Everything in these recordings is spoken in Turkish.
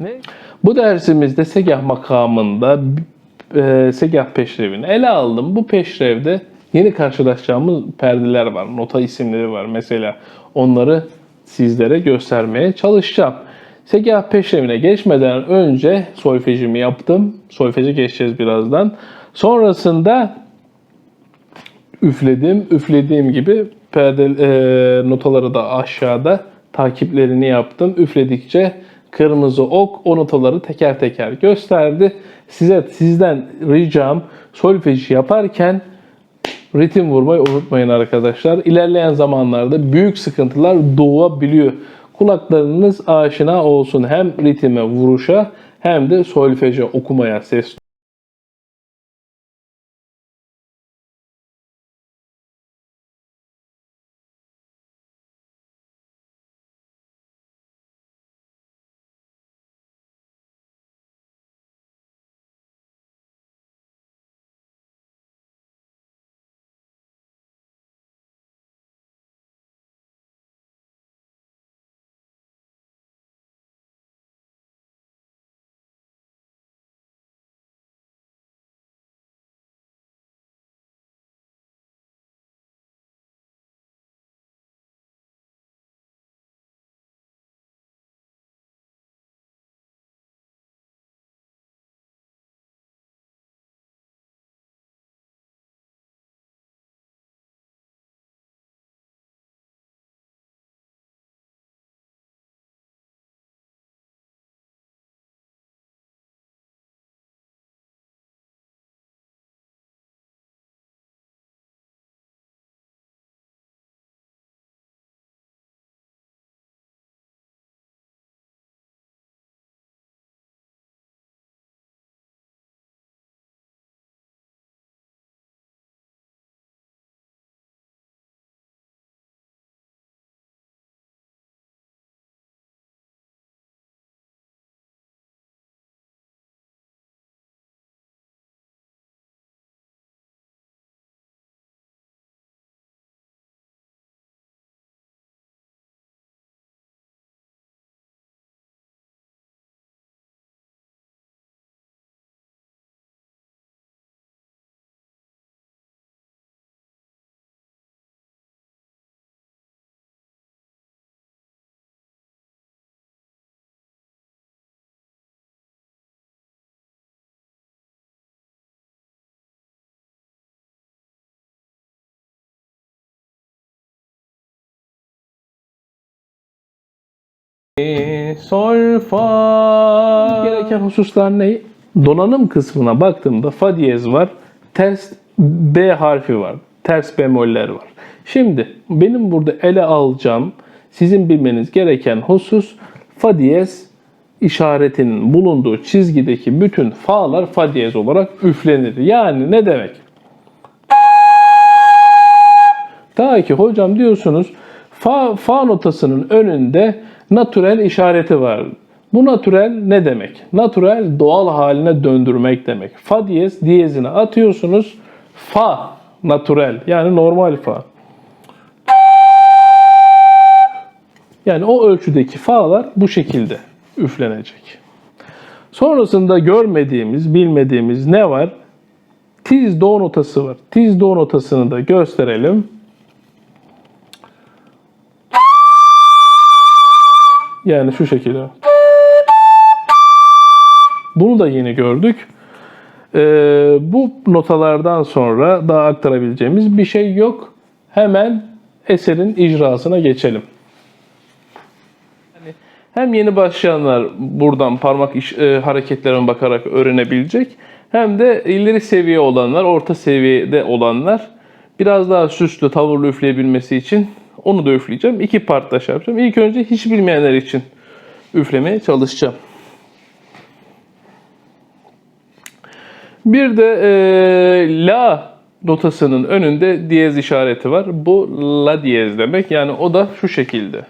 Ne? Bu dersimizde segah makamında e, segah peşrevini ele aldım. Bu peşrevde yeni karşılaşacağımız perdeler var. Nota isimleri var mesela. Onları sizlere göstermeye çalışacağım. Segah peşrevine geçmeden önce solfejimi yaptım. Solfeji geçeceğiz birazdan. Sonrasında üfledim. Üflediğim gibi perde e, notaları da aşağıda takiplerini yaptım. Üfledikçe kırmızı ok o notaları teker teker gösterdi. Size sizden ricam solfeji yaparken ritim vurmayı unutmayın arkadaşlar. İlerleyen zamanlarda büyük sıkıntılar doğabiliyor. Kulaklarınız aşina olsun hem ritme vuruşa hem de solfeje okumaya ses sol fa gereken hususlar ne? Donanım kısmına baktığımda fa diyez var. Ters B harfi var. Ters bemoller var. Şimdi benim burada ele alacağım sizin bilmeniz gereken husus fa diyez işaretinin bulunduğu çizgideki bütün fa'lar fa diyez olarak üflenir. Yani ne demek? Ta ki hocam diyorsunuz fa, fa notasının önünde natürel işareti var. Bu natürel ne demek? Natürel doğal haline döndürmek demek. Fa diyez diyezine atıyorsunuz. Fa natürel yani normal fa. Yani o ölçüdeki fa'lar bu şekilde üflenecek. Sonrasında görmediğimiz, bilmediğimiz ne var? Tiz do notası var. Tiz do notasını da gösterelim. Yani şu şekilde. Bunu da yeni gördük. Ee, bu notalardan sonra daha aktarabileceğimiz bir şey yok. Hemen eserin icrasına geçelim. Yani hem yeni başlayanlar buradan parmak iş, e, hareketlerine bakarak öğrenebilecek. Hem de ileri seviye olanlar, orta seviyede olanlar biraz daha süslü, tavırlı üfleyebilmesi için onu da üfleyeceğim. İki partta şey yapacağım. İlk önce hiç bilmeyenler için üflemeye çalışacağım. Bir de e, la notasının önünde diyez işareti var. Bu la diyez demek. Yani o da şu şekilde.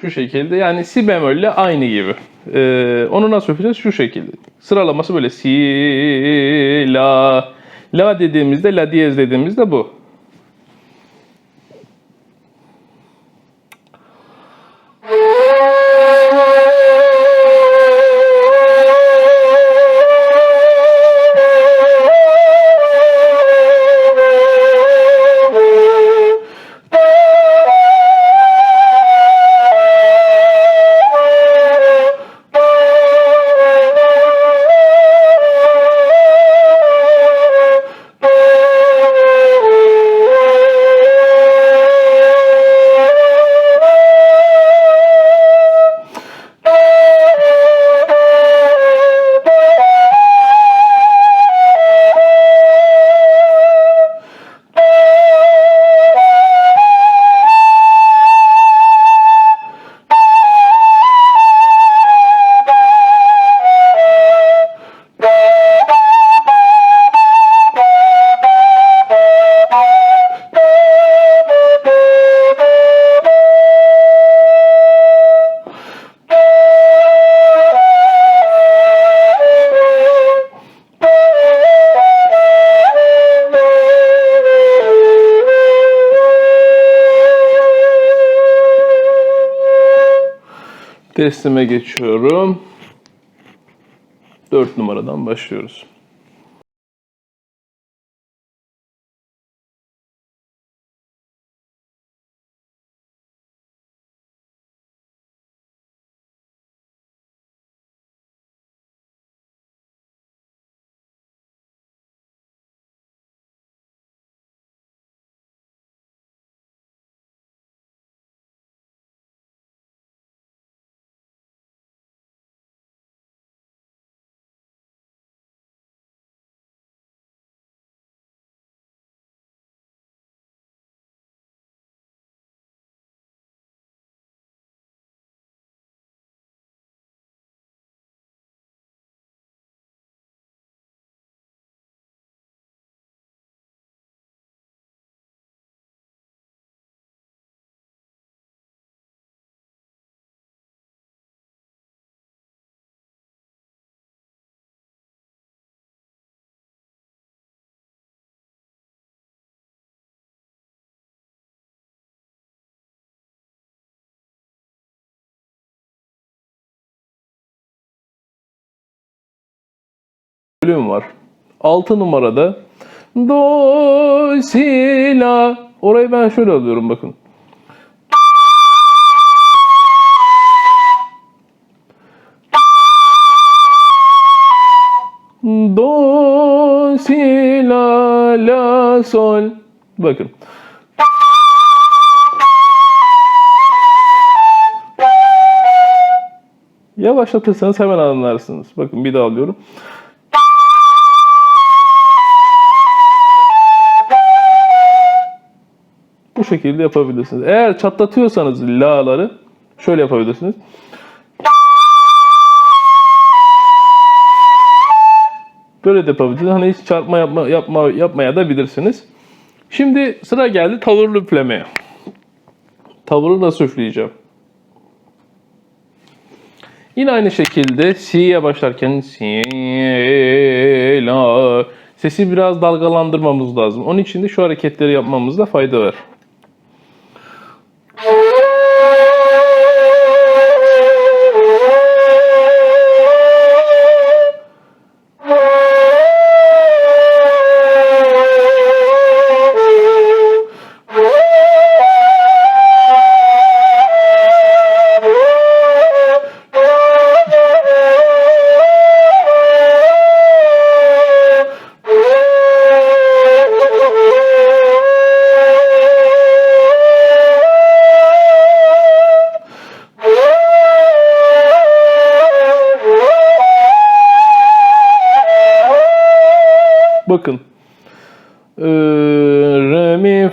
Şu şekilde. Yani si bemolle aynı gibi. E, onu nasıl yapacağız? Şu şekilde. Sıralaması böyle si, la. La dediğimizde, la diyez dediğimizde bu. Teslime geçiyorum. 4 numaradan başlıyoruz. Bölüm var. 6 numarada Do, Si, La. Orayı ben şöyle alıyorum bakın. Do, Si, La, La, Sol. Bakın. Yavaşlatırsanız hemen anlarsınız. Bakın bir daha alıyorum. Şekilde yapabilirsiniz. Eğer çatlatıyorsanız la'ları şöyle yapabilirsiniz. Böyle de yapabilirsiniz. Hani hiç çarpma yapma, yapma, yapmaya da bilirsiniz. Şimdi sıra geldi tavırlı üflemeye. Tavırı nasıl üfleyeceğim? Yine aynı şekilde si'ye başlarken si, la sesi biraz dalgalandırmamız lazım. Onun için de şu hareketleri yapmamızda fayda var.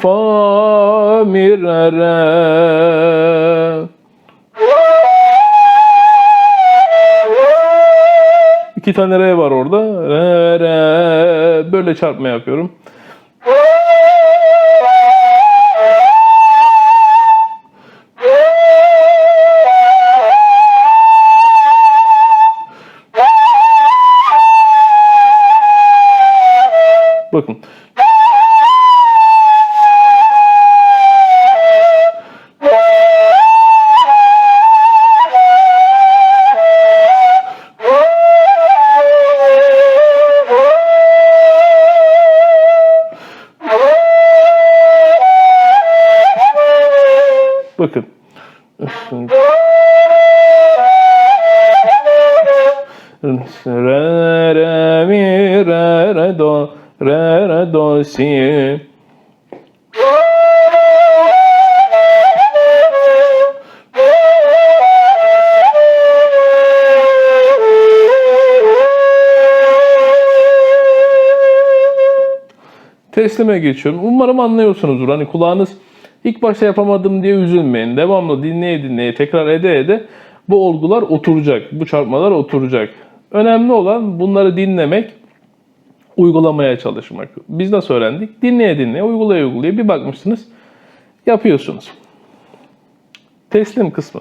Re mi fa mi re re. İki tane re var orada. Re re. Böyle çarpma yapıyorum. Bakın. Re re mi re re do re re do si. Teslime geçiyorum. Umarım anlıyorsunuzdur. Hani kulağınız ilk başta yapamadım diye üzülmeyin. Devamlı dinleye dinleye tekrar ede ede bu olgular oturacak. Bu çarpmalar oturacak. Önemli olan bunları dinlemek, uygulamaya çalışmak. Biz nasıl öğrendik? Dinleye dinleye, uygulaya uygulaya bir bakmışsınız yapıyorsunuz. Teslim kısmı.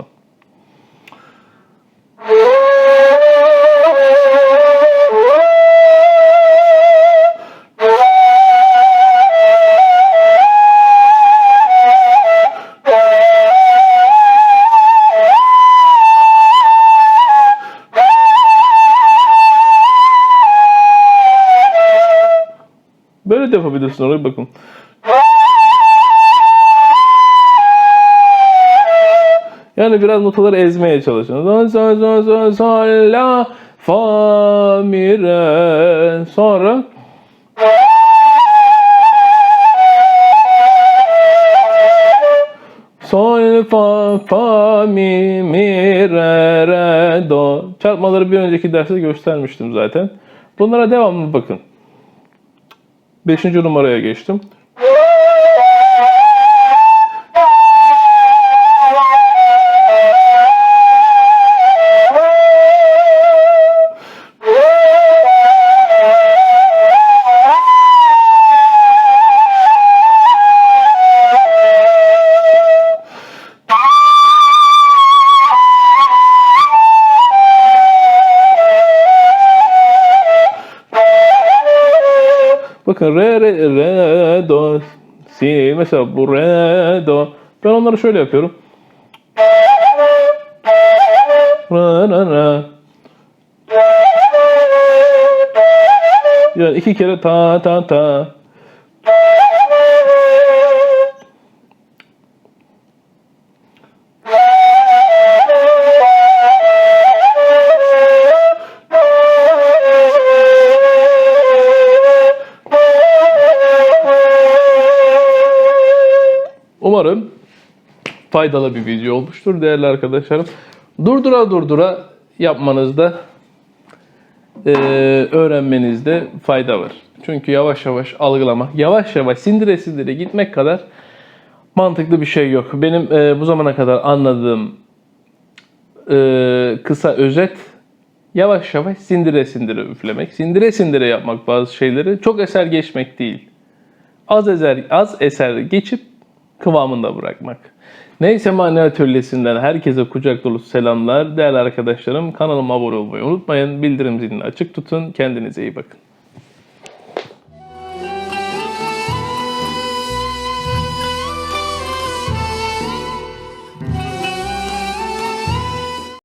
Yapabilirsin oraya bakın. Yani biraz notaları ezmeye çalışın. Sol, sol, sol, la, fa, mi, re. Sonra Sol, fa, fa, mi, mi, re, re, do. Çarpmaları bir önceki derste göstermiştim zaten. Bunlara devamlı bakın. Beşinci numaraya geçtim. Re re re do si mesela bu re do ben onları şöyle yapıyorum. Yani iki kere ta ta ta. Umarım faydalı bir video olmuştur değerli arkadaşlarım. Durdura durdura yapmanızda, eee, öğrenmenizde fayda var. Çünkü yavaş yavaş algılamak, yavaş yavaş sindire sindire gitmek kadar mantıklı bir şey yok. Benim eee, bu zamana kadar anladığım eee, kısa özet yavaş yavaş sindire sindire üflemek, sindire sindire yapmak bazı şeyleri çok eser geçmek değil az eser, az eser geçip kıvamında bırakmak. Neyse Mani Atölyesi'nden herkese kucak dolu selamlar. Değerli arkadaşlarım kanalıma abone olmayı unutmayın. Bildirim zilini açık tutun. Kendinize iyi bakın.